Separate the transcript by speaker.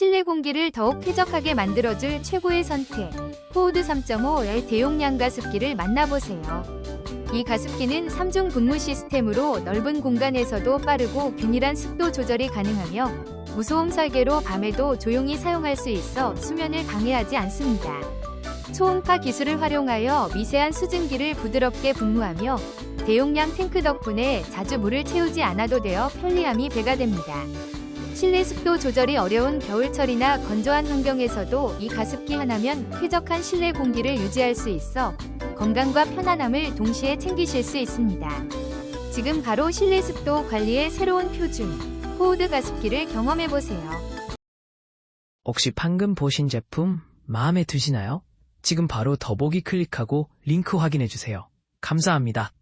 Speaker 1: 실내 공기를 더욱 쾌적하게 만들어줄 최고의 선택. 포우드 3.5L 대용량 가습기를 만나보세요. 이 가습기는 3중 분무 시스템으로 넓은 공간에서도 빠르고 균일한 습도 조절이 가능하며 무소음 설계로 밤에도 조용히 사용할 수 있어 수면을 방해하지 않습니다. 초음파 기술을 활용하여 미세한 수증기를 부드럽게 분무하며 대용량 탱크 덕분에 자주 물을 채우지 않아도 되어 편리함이 배가 됩니다. 실내 습도 조절이 어려운 겨울철이나 건조한 환경에서도 이 가습기 하나면 쾌적한 실내 공기를 유지할 수 있어 건강과 편안함을 동시에 챙기실 수 있습니다. 지금 바로 실내 습도 관리의 새로운 표준, 포우드 가습기를 경험해보세요.
Speaker 2: 혹시 방금 보신 제품 마음에 드시나요? 지금 바로 더보기 클릭하고 링크 확인해주세요. 감사합니다.